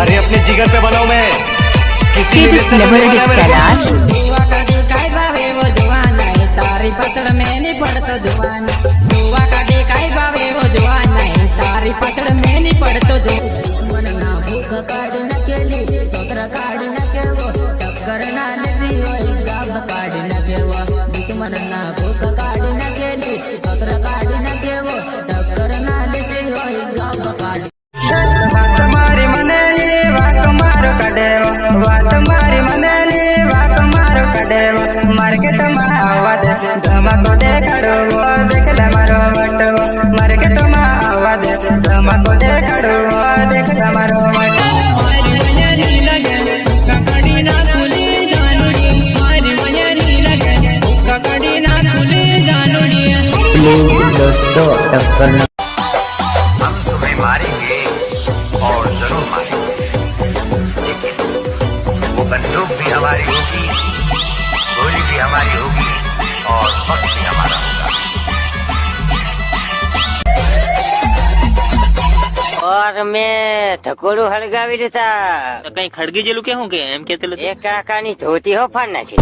अरे अपने जिगर पे बनाऊ मैं किसी भी तारी पचड़ में नहीं पड़तो जुवान दुआ का डे काई बावे वो तारी पचड़ में नहीं जो मन ना भूख काट न के लिए काट न के वो टक्कर ना गाब काट न के वो दुश्मन ना પ્લીઝ દોસ્તો ટક્કરનો हम तुम्हें मारेंगे और जरूर मारेंगे लेकिन वो बंदूक भी हमारी होगी गोली भी हमारी होगी और वक्त भी हमारा होगा ઓર મેં ધકોડું હળગાવી દીધા કઈ ખડગી જેલું કે હું કે એમ કેતેલું એક કાકાની ધોતી હો ફાડ નાખી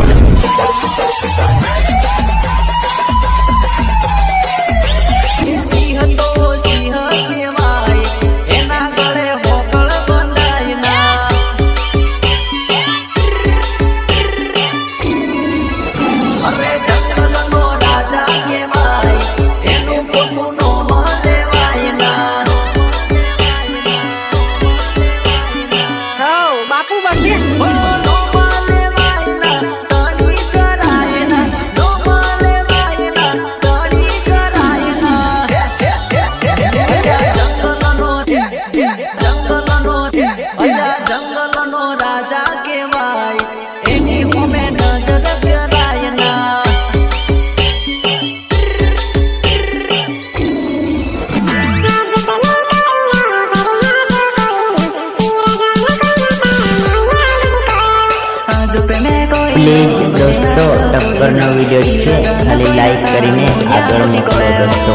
બાપુ બસ. પ્લીઝ દોસ્તો ટક્કરનો વીડિયો છે. ખાલી લાઈક કરીને આગળ મોકલો દોસ્તો